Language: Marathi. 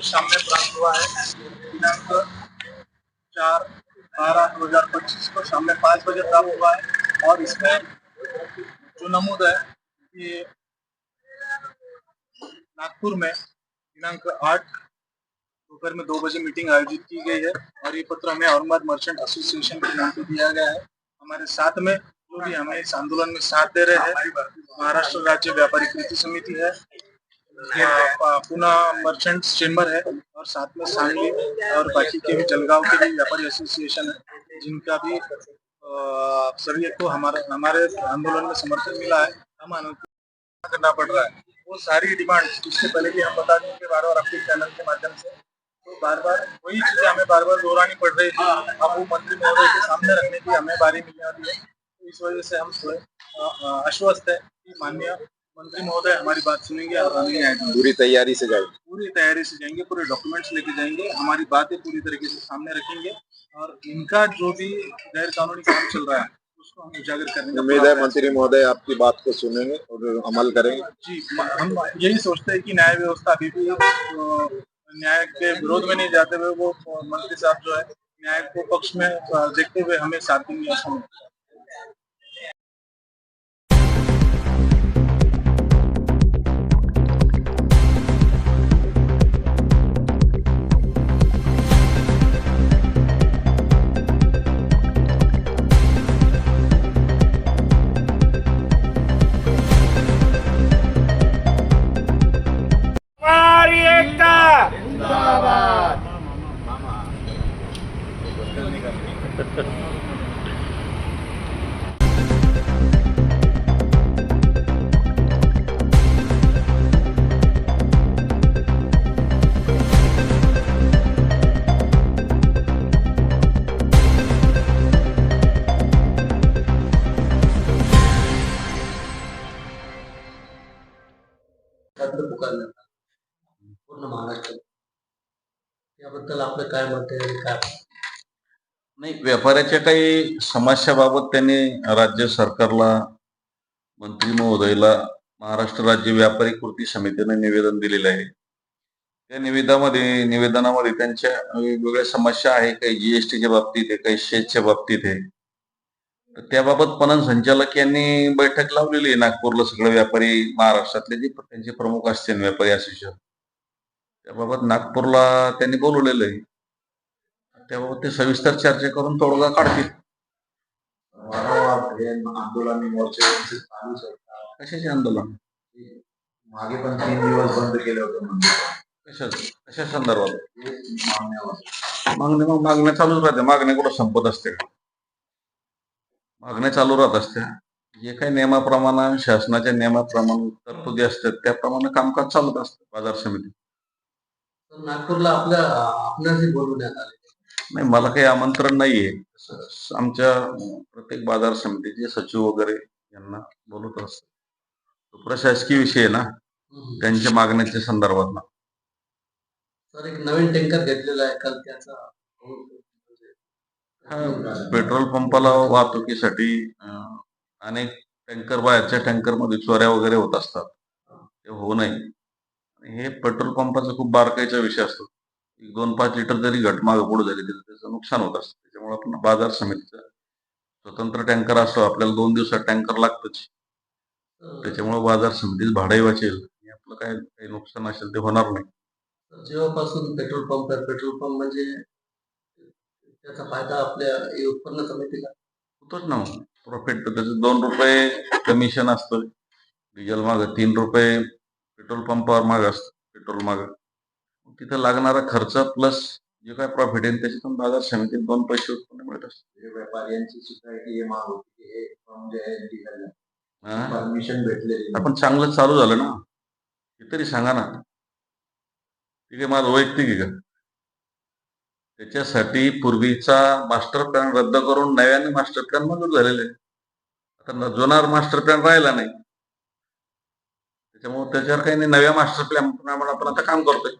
शाम में प्राप्त हुआ है। चार बारह दो हज़ार पच्चीस को शाम में पाँच बजे प्राप्त हुआ है। और इसमें जो नमूद है नागपुर में दिनांक आठ दोपहर में दो बजे मीटिंग आयोजित की गई है। और ये पत्र हमें औरंगाबाद मर्चेंट एसोसिएशन के नाम पे दिया गया है। हमारे साथ में जो भी हमें इस आंदोलन में साथ दे रहे हैं, महाराष्ट्र राज्य व्यापारी कृति समिति है, ये पुणे मर्चेंट्स चेंबर है, और साथ में सांगली और बाकी के भी जलगांव के भी व्यापारी एसोसिएशन है, जिनका भी सभी को हमारे हमारे आंदोलन में समर्थन मिला है, हम आंदोलन करना पड़ रहा है। वो सारी डिमांड इससे पहले भी हम बता चुके बार बार अपने चैनल के माध्यम से तो बार बार वही चीज़ें हमें बार बार दोहरानी पड़ रही थी। अब वो मंत्री महोदय के सामने रखने की हमें बारी मिलने वाली है। इस वजह से हम थोड़े आश्वस्त है कि माननीय मंत्री महोदय हमारी बात सुनेंगे और देंगे पूरी तैयारी से जाएँगे। पूरी तैयारी से जाएँगे पूरे डॉक्यूमेंट्स लेके जाएँगे हमारी बातें पूरी तरीके से सामने रखेंगे और इनका जो भी गैर कानूनी काम चल रहा है उसको हम उजागर करने का उम्मीद है मंत्री महोदय आपकी बात को सुनेंगे और अमल करेंगे। जी हम यही सोचते हैं कि न्याय व्यवस्था अभी भी न्याय के विरोध में नहीं जाते हुए वो मंत्री साहब जो है न्याय को पक्ष में देखते हुए हमें साथ देंगे ऐसा पत्र पुकारलं पूर्ण महाराष्ट्र. याबद्दल आपलं काय मत आहे आणि काय? नाही व्यापाऱ्याच्या काही समस्याबाबत त्यांनी राज्य सरकारला मंत्री महोदयला महाराष्ट्र राज्य व्यापारी कृती समितीने निवेदन दिलेलं आहे. त्या निवेदनामध्ये निवेदनामध्ये त्यांच्या वेगवेगळ्या समस्या आहे. काही जीएसटीच्या बाबतीत आहे काही शेतच्या बाबतीत आहे. तर त्याबाबत पणन संचालक यांनी बैठक लावलेली आहे. नागपूरला सगळे व्यापारी महाराष्ट्रातले जे त्यांचे प्रमुख असतील व्यापारी असोसिएशन त्याबाबत नागपूरला त्यांनी बोलवलेलं आहे. त्याबाबत ते सविस्तर चर्चा करून तोडगा काढतील. आंदोलन. कशाचे आंदोलन? मागे पण तीन दिवस बंद केले होते. कशा कशा संदर्भात? मागण्या मग मागण्या चालूच राहते. मागण्या कुठं संपत असते का? मागण्या चालू राहत असत्या. जे काही नियमाप्रमाणे शासनाच्या नियमाप्रमाणे तरतुदी असतात त्याप्रमाणे कामकाज चालत असतं बाजार समिती. तर नागपूरला आपल्या आपणासही बोलवण्यात आले. नाही मला काही आमंत्रण नाहीये. स- आमच्या प्रत्येक बाजार समितीचे सचिव वगैरे यांना बोलत असतात तो प्रशासकीय विषय आहे ना त्यांच्या मागण्याच्या संदर्भात ना सर एक नवीन टँकर घेतलेला आहे काल त्याचा पेट्रोल पंपाला वाहतुकीसाठी अनेक टँकर बाहेरच्या टँकरमध्ये चोऱ्या वगैरे होत असतात. ते होऊ नये. हे पेट्रोल पंपाचा खूप बारकाईचा विषय असतो. एक दोन पाच लिटर जरी घटमाग पुढे झाली तरी त्याचं नुकसान होत असतं. त्याच्यामुळे आपण बाजार समितीचा स्वतंत्र टँकर असतो. आपल्याला दोन दिवसात टँकर लागतच. त्याच्यामुळे बाजार समितीच भाडंही वाचेल. आणि आपलं काय काही नुकसान असेल ते होणार नाही. जेव्हापासून पेट्रोल पंप आहे पेट्रोल पंप म्हणजे त्याचा फायदा आपल्या उत्पन्न समितीला होतोच ना. प्रॉफिट त्याचं दोन रुपये कमिशन असतं डिझेल माग तीन रुपये पेट्रोल पंपावर माग असतं पेट्रोल माग. तिथं लागणारा खर्च प्लस जे काय प्रॉफिट आहे त्याच्यातून बाजार समितीत दोन पैसे उत्पन्न मिळत असतं हे व्यापाऱ्यांची सुद्धा हे माग होती की हे पंप जे आहे डिझेल हा? परमिशन भेटलेली आपण चांगलं चालू झालं ना. हे तरी सांगा ना. ठीक आहे माझं वैयक्तिक आहे का? त्याच्यासाठी पूर्वीचा मास्टर प्लॅन रद्द करून नव्याने मास्टर प्लॅन मंजूर झालेले आहे. आता न- जुना मास्टर प्लॅन राहिला नाही त्याच्यामुळे त्याच्यावर काही नाही नव्या मास्टर प्लॅन प्रमाणे आपण आता काम करतोय